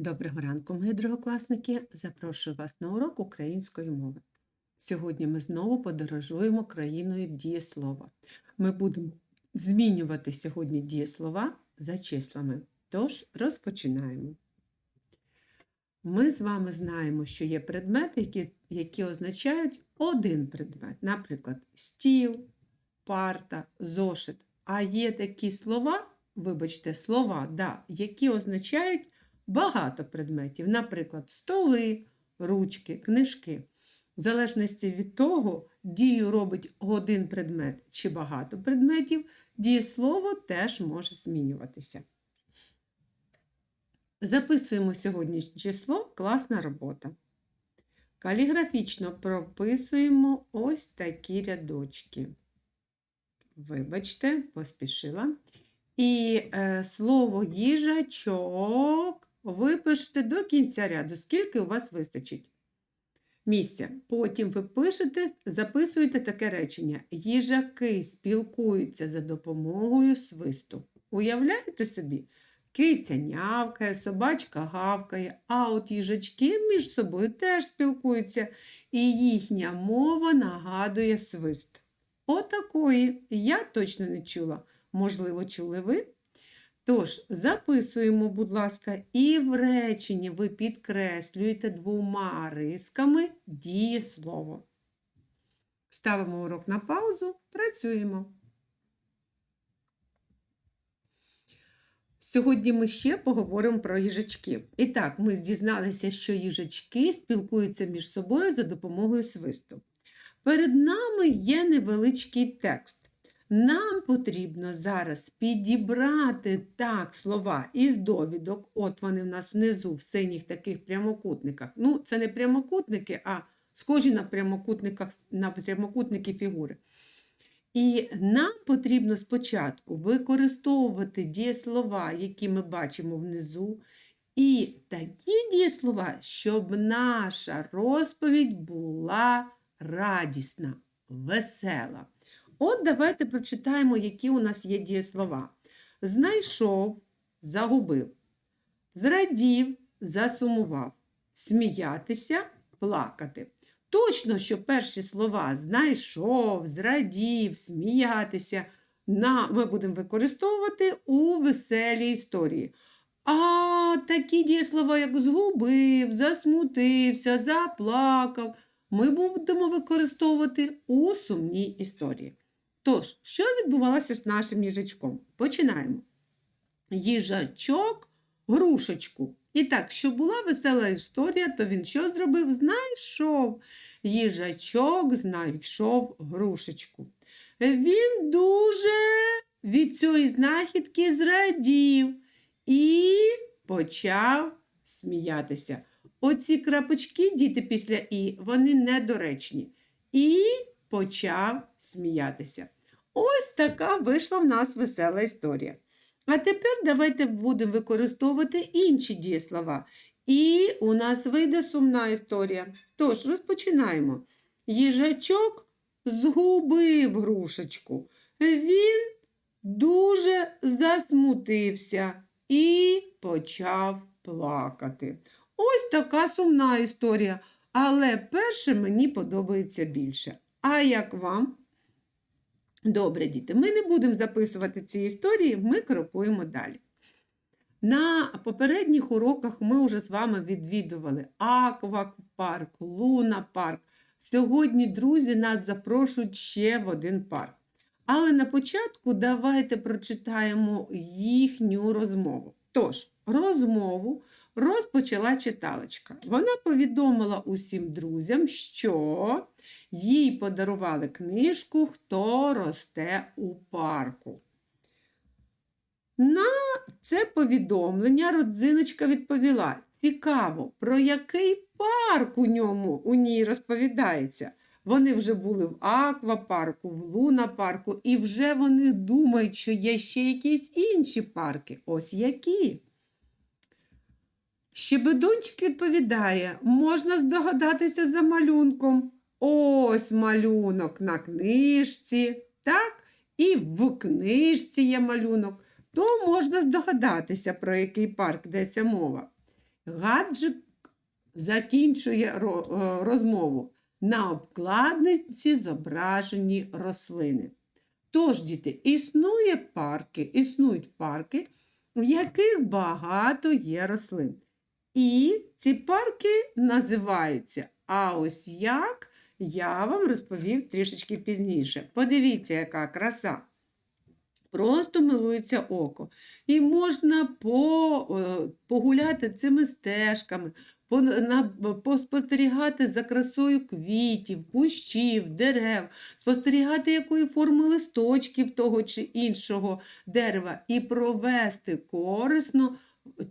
Доброго ранку, мої другокласники! Запрошую вас на урок української мови. Сьогодні ми знову подорожуємо країною дієслова. Ми будемо змінювати сьогодні дієслова за числами. Тож розпочинаємо. Ми з вами знаємо, що є предмети, які, які означають один предмет, наприклад, стіл, парта, зошит. А є такі слова, вибачте, слова, да, які означають багато предметів, наприклад, столи, ручки, книжки. В залежності від того, дію робить один предмет чи багато предметів, дієслово теж може змінюватися. Записуємо сьогоднішнє число класна робота. Каліграфічно прописуємо ось такі рядочки. Вибачте, поспішила. І е, слово їжачок ви пишете до кінця ряду, скільки у вас вистачить місця. Потім ви пишете, записуєте таке речення: їжаки спілкуються за допомогою свисту. Уявляєте собі? Киця нявкає, собачка гавкає, а от їжачки між собою теж спілкуються, і їхня мова нагадує свист. Отакої я точно не чула. Можливо, чули ви? Тож, записуємо, будь ласка, і в реченні ви підкреслюєте двома рисками дієслово. Ставимо урок на паузу, працюємо. Сьогодні ми ще поговоримо про їжачків. І так, ми дізналися, що їжачки спілкуються між собою за допомогою свисту. Перед нами є невеличкий текст. Нам потрібно зараз підібрати так слова із довідок. От вони в нас внизу в синіх таких прямокутниках. Ну, це не прямокутники, а схожі на прямокутниках, на прямокутники фігури. І нам потрібно спочатку використовувати дієслова, які ми бачимо внизу, і такі дієслова, щоб наша розповідь була радісна, весела. От давайте прочитаємо, які у нас є дієслова. Знайшов, загубив, зрадів, засумував, сміятися, плакати. Точно, що перші слова знайшов, зрадів, сміятися на, ми будемо використовувати у веселій історії. А такі дієслова, як згубив, засмутився, заплакав, ми будемо використовувати у сумній історії. Тож, що відбувалося з нашим їжачком? Починаємо. Їжачок грушечку. І так, щоб була весела історія, то він що зробив? Знайшов. Їжачок знайшов грушечку. Він дуже від цієї знахідки зрадів і почав сміятися. Оці крапочки, діти після І, вони недоречні. І почав сміятися. Ось така вийшла в нас весела історія. А тепер давайте будемо використовувати інші дієслова. І у нас вийде сумна історія. Тож, розпочинаємо. Їжачок згубив грушечку. Він дуже засмутився і почав плакати. Ось така сумна історія. Але перше мені подобається більше. А як вам? Добре, діти, ми не будемо записувати ці історії, ми крокуємо далі. На попередніх уроках ми вже з вами відвідували аквапарк, луна-парк. Сьогодні, друзі, нас запрошують ще в один парк. Але на початку давайте прочитаємо їхню розмову. Тож, розмову розпочала читалочка. Вона повідомила усім друзям, що їй подарували книжку Хто росте у парку. На це повідомлення родзиночка відповіла: Цікаво, про який парк у ньому у ній розповідається. Вони вже були в аквапарку, в лунапарку, і вже вони думають, що є ще якісь інші парки. Ось які. Щебедунчик відповідає, можна здогадатися за малюнком. Ось малюнок на книжці, так? І в книжці є малюнок, то можна здогадатися, про який парк йдеться мова. Гаджик закінчує е, розмову. На обкладинці зображені рослини. Тож, діти, існує парки, існують парки, в яких багато є рослин. І ці парки називаються. А ось як я вам розповів трішечки пізніше. Подивіться, яка краса. Просто милується око. І можна по, е, погуляти цими стежками, по, на, поспостерігати за красою квітів, кущів, дерев, спостерігати, якої форми листочків того чи іншого дерева, і провести корисно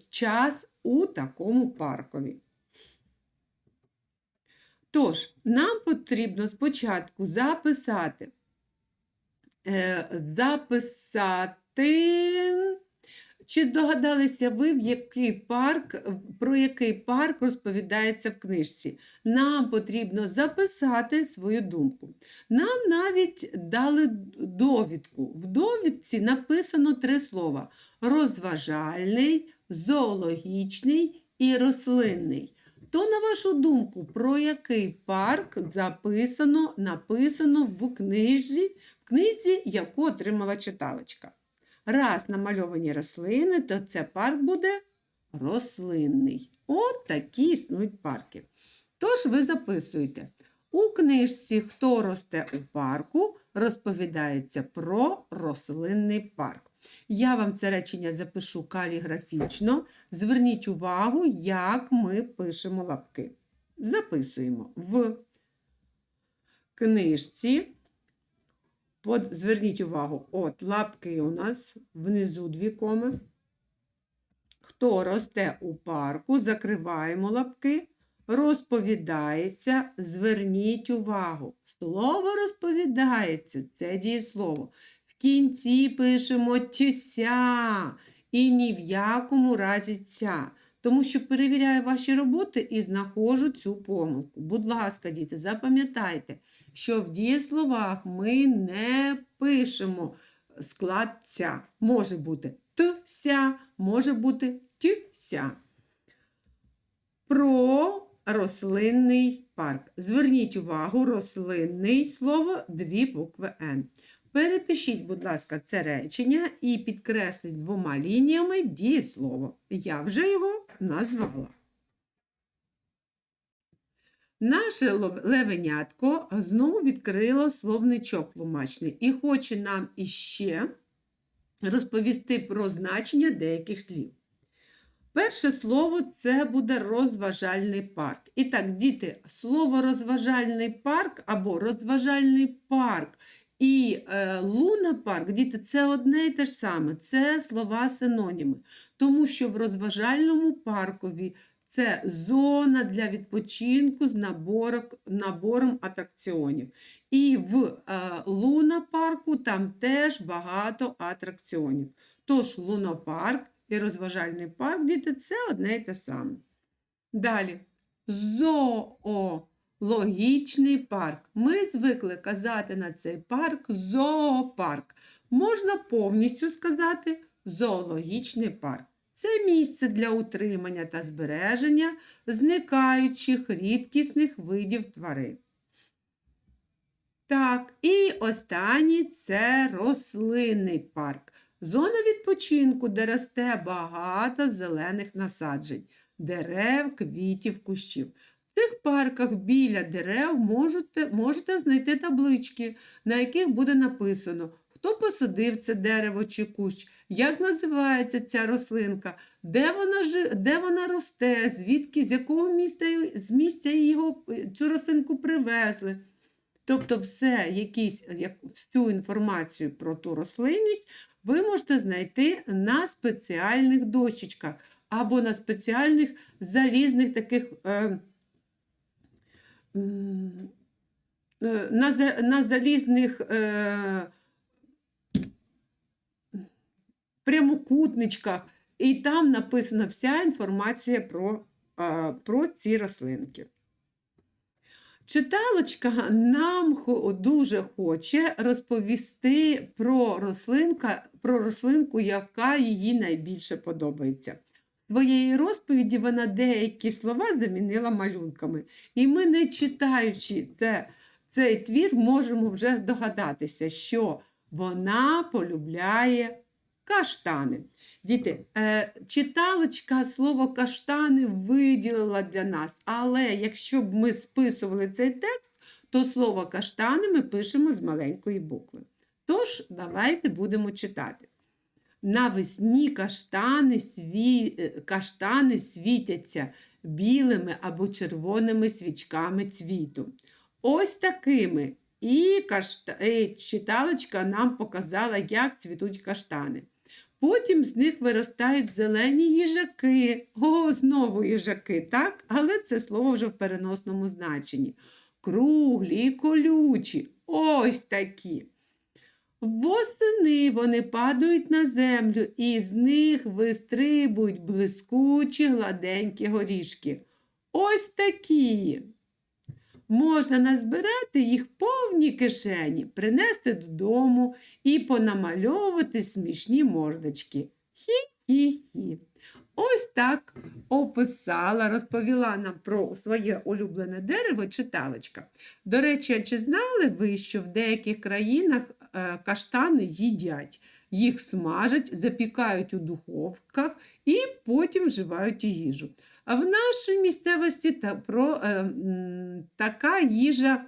час у такому паркові. Тож, нам потрібно спочатку записати, е, записати, чи здогадалися ви, в який парк, про який парк розповідається в книжці? Нам потрібно записати свою думку. Нам навіть дали довідку. В довідці написано три слова: розважальний, зоологічний і рослинний. То, на вашу думку, про який парк записано, написано в книжці, в книзі, яку отримала читалочка? Раз намальовані рослини, то це парк буде рослинний. От такі існують парки. Тож ви записуєте. У книжці Хто росте у парку розповідається про рослинний парк. Я вам це речення запишу каліграфічно. Зверніть увагу, як ми пишемо лапки. Записуємо в книжці. От, зверніть увагу, от лапки у нас внизу дві коми. Хто росте у парку, закриваємо лапки, розповідається, зверніть увагу. Слово розповідається, це дієслово. В кінці пишемо тюся і ні в якому разі ця. Тому що перевіряю ваші роботи і знаходжу цю помилку. Будь ласка, діти, запам'ятайте, що в дієсловах ми не пишемо склад ця. Може бути т-ся, може бути тюся. Про рослинний парк. Зверніть увагу, рослинний слово дві букви Н. Перепишіть, будь ласка, це речення і підкресліть двома лініями дієслово. Я вже його назвала. Наше левенятко знову відкрило словничок тлумачний і хоче нам іще розповісти про значення деяких слів. Перше слово це буде розважальний парк. І так, діти, слово розважальний парк або розважальний парк і е, луна парк, діти, це одне і те ж саме, це слова синоніми. Тому що в розважальному паркові це зона для відпочинку з наборок, набором атракціонів. І в е, лунопарку там теж багато атракціонів. Тож лунопарк і розважальний парк, діти, це одне і те саме. Далі. Зоологічний парк. Ми звикли казати на цей парк зоопарк. Можна повністю сказати зоологічний парк. Це місце для утримання та збереження зникаючих рідкісних видів тварин. Так, і останній це рослинний парк. Зона відпочинку, де росте багато зелених насаджень, дерев, квітів, кущів. В цих парках біля дерев можете, можете знайти таблички, на яких буде написано, хто посадив це дерево чи кущ, як називається ця рослинка, де вона, жи- де вона росте, звідки, з якого міста, з місця його, цю рослинку привезли. Тобто все, якісь, як, всю інформацію про ту рослинність ви можете знайти на спеціальних дощечках або на спеціальних залізних таких е, е, на, на залізних е, прямокутничках. І там написана вся інформація про, про ці рослинки. Читалочка нам дуже хоче розповісти про, рослинка, про рослинку, яка їй найбільше подобається. своєї розповіді вона деякі слова замінила малюнками. І ми, не читаючи це, цей твір, можемо вже здогадатися, що вона полюбляє каштани. Діти, е, читалочка слово каштани виділила для нас, але якщо б ми списували цей текст, то слово каштани ми пишемо з маленької букви. Тож, давайте будемо читати. Навесні каштани, сві... е, каштани світяться білими або червоними свічками цвіту. Ось такими. І кашта... е, читалочка нам показала, як цвітуть каштани. Потім з них виростають зелені їжаки. О, знову їжаки, так? Але це слово вже в переносному значенні. Круглі і колючі. Ось такі. Восени вони падають на землю, і з них вистрибують блискучі гладенькі горішки. Ось такі. Можна назбирати їх повні кишені, принести додому і понамальовувати смішні мордочки. Хі-хі-хі. Ось так описала, розповіла нам про своє улюблене дерево читалочка. До речі, чи знали ви, що в деяких країнах е, каштани їдять? Їх смажать, запікають у духовках і потім вживають у їжу. А в нашій місцевості та, про, е, така їжа,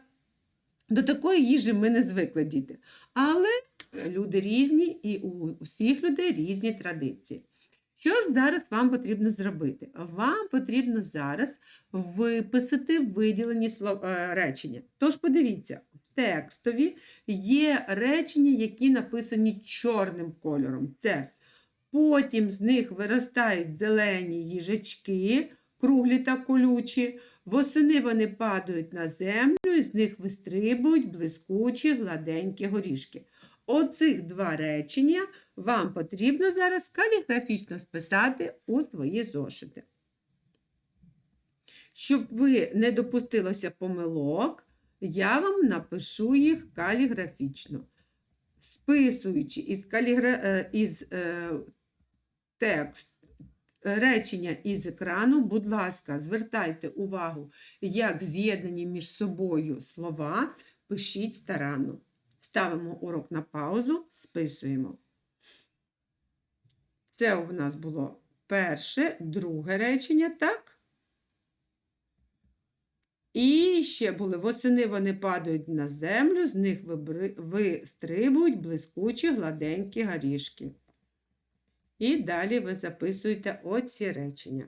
до такої їжі ми не звикли діти. Але люди різні і у усіх людей різні традиції. Що ж зараз вам потрібно зробити? Вам потрібно зараз виписати виділені е, речення. Тож подивіться, в текстові є речення, які написані чорним кольором. Це потім з них виростають зелені їжачки, круглі та колючі. Восени вони падають на землю і з них вистрибують блискучі гладенькі горішки. Оцих два речення вам потрібно зараз каліграфічно списати у свої зошити. Щоб ви не допустилося помилок, я вам напишу їх каліграфічно. Списуючи із, калігра... е, із е, текст, речення із екрану, будь ласка, звертайте увагу, як з'єднані між собою слова, пишіть старанно. Ставимо урок на паузу, списуємо. Це у нас було перше, друге речення, так? І ще були восени вони падають на землю, з них вистрибують блискучі гладенькі горішки. І далі ви записуєте оці речення.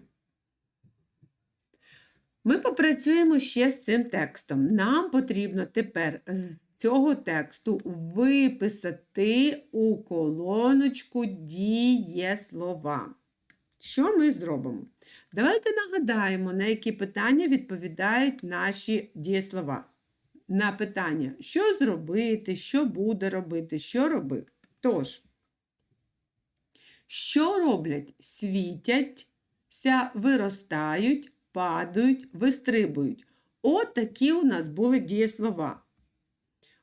Ми попрацюємо ще з цим текстом. Нам потрібно тепер з цього тексту виписати у колоночку дієслова. Що ми зробимо? Давайте нагадаємо, на які питання відповідають наші дієслова. На питання, що зробити, що буде робити, що робив. Тож, що роблять? Світяться, виростають, падають, вистрибують. От такі у нас були дієслова.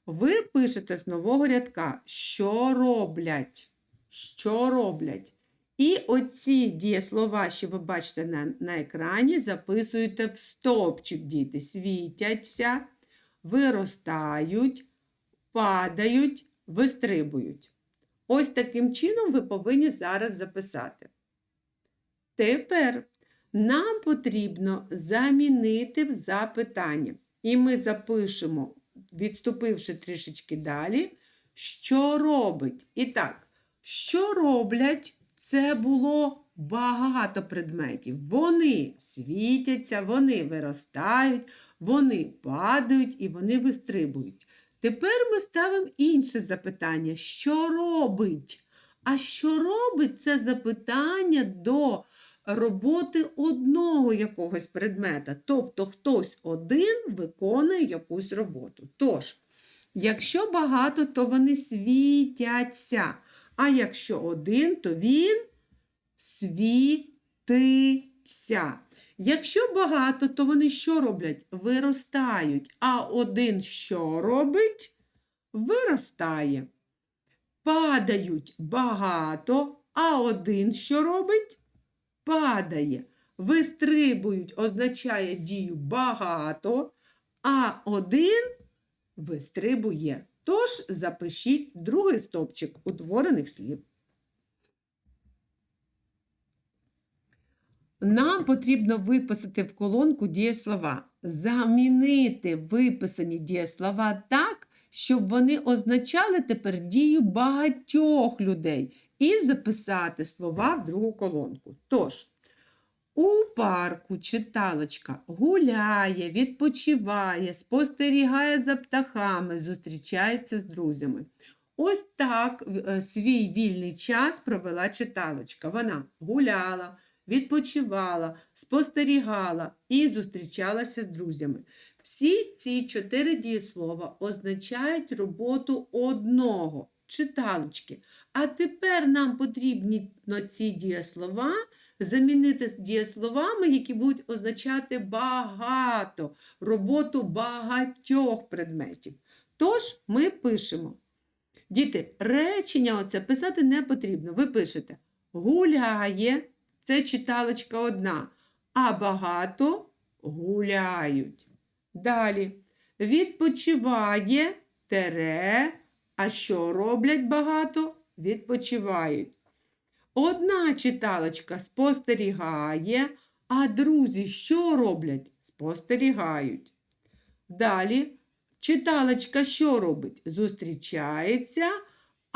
Ви пишете з нового рядка, що роблять, що роблять. І оці дієслова, що ви бачите на, на екрані, записуєте в стовпчик, діти. Світяться, виростають, падають, вистрибують. Ось таким чином ви повинні зараз записати. Тепер нам потрібно замінити в запитання. І ми запишемо, відступивши трішечки далі, що робить. І так, що роблять? Це було багато предметів. Вони світяться, вони виростають, вони падають і вони вистрибують. Тепер ми ставимо інше запитання: що робить? А що робить це запитання до роботи одного якогось предмета. Тобто хтось один виконує якусь роботу. Тож, якщо багато, то вони світяться. А якщо один, то він світиться. Якщо багато, то вони що роблять? Виростають. А один що робить? Виростає. Падають багато, а один що робить? падає. Вистрибують означає дію багато, а один вистрибує. Тож запишіть другий стовпчик утворених слів. Нам потрібно виписати в колонку дієслова. Замінити виписані дієслова так, щоб вони означали тепер дію багатьох людей. І записати слова в другу колонку. Тож, у парку читалочка гуляє, відпочиває, спостерігає за птахами, зустрічається з друзями. Ось так е, свій вільний час провела читалочка. Вона гуляла, відпочивала, спостерігала і зустрічалася з друзями. Всі ці чотири дієслова означають роботу одного читалочки. А тепер нам потрібно ці дієслова замінити дієсловами, які будуть означати багато, роботу багатьох предметів. Тож ми пишемо. Діти, речення оце писати не потрібно. Ви пишете гуляє, це читалочка одна, а багато гуляють. Далі відпочиває тере, а що роблять багато? Відпочивають. Одна читалочка спостерігає, а друзі що роблять? Спостерігають. Далі читалочка що робить? Зустрічається,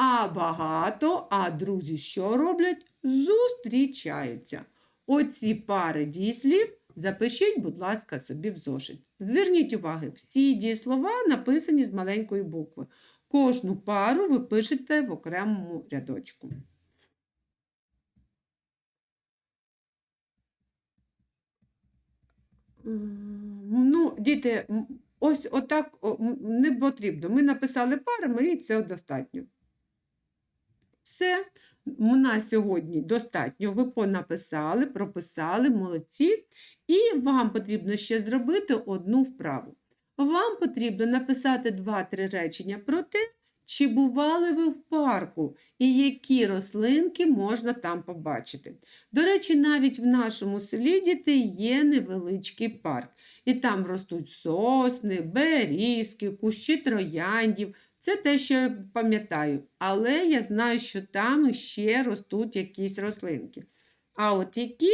а багато, а друзі що роблять? Зустрічаються. Оці пари дієслів запишіть, будь ласка, собі в зошит. Зверніть увагу, всі дієслова написані з маленької букви. Кожну пару ви пишете в окремому рядочку. Ну, діти, ось отак не потрібно. Ми написали парами і це достатньо. Все, на сьогодні достатньо. Ви понаписали, прописали, молодці. І вам потрібно ще зробити одну вправу. Вам потрібно написати 2-3 речення про те, чи бували ви в парку і які рослинки можна там побачити. До речі, навіть в нашому селі діти є невеличкий парк. І там ростуть сосни, берізки, кущі трояндів. Це те, що я пам'ятаю. Але я знаю, що там ще ростуть якісь рослинки. А от які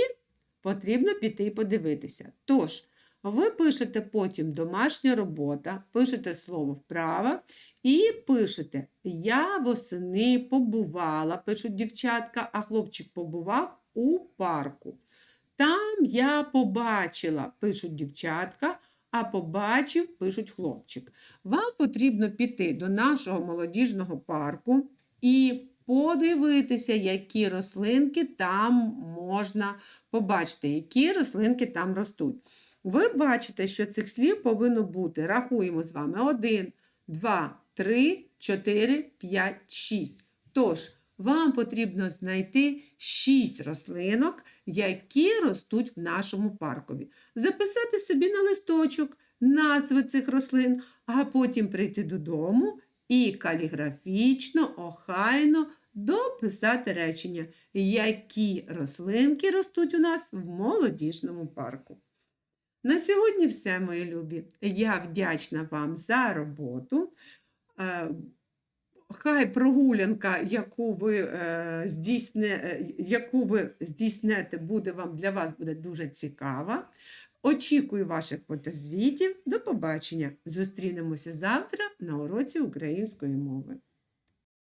потрібно піти і подивитися. Тож, ви пишете потім домашня робота, пишете слово вправо і пишете Я восени побувала, пишуть дівчатка, а хлопчик побував у парку. Там я побачила, пишуть дівчатка, а побачив, пишуть хлопчик. Вам потрібно піти до нашого молодіжного парку і подивитися, які рослинки там можна побачити, які рослинки там ростуть. Ви бачите, що цих слів повинно бути. Рахуємо з вами 1, 2, 3, 4, 5, 6. Тож, вам потрібно знайти 6 рослинок, які ростуть в нашому паркові. Записати собі на листочок назви цих рослин, а потім прийти додому і каліграфічно, охайно дописати речення, які рослинки ростуть у нас в молодіжному парку. На сьогодні все, мої любі. Я вдячна вам за роботу. Хай прогулянка, яку ви, е, здійсне, е, яку ви здійснете, буде вам для вас буде дуже цікава. Очікую ваших фотозвітів. До побачення! Зустрінемося завтра на уроці української мови.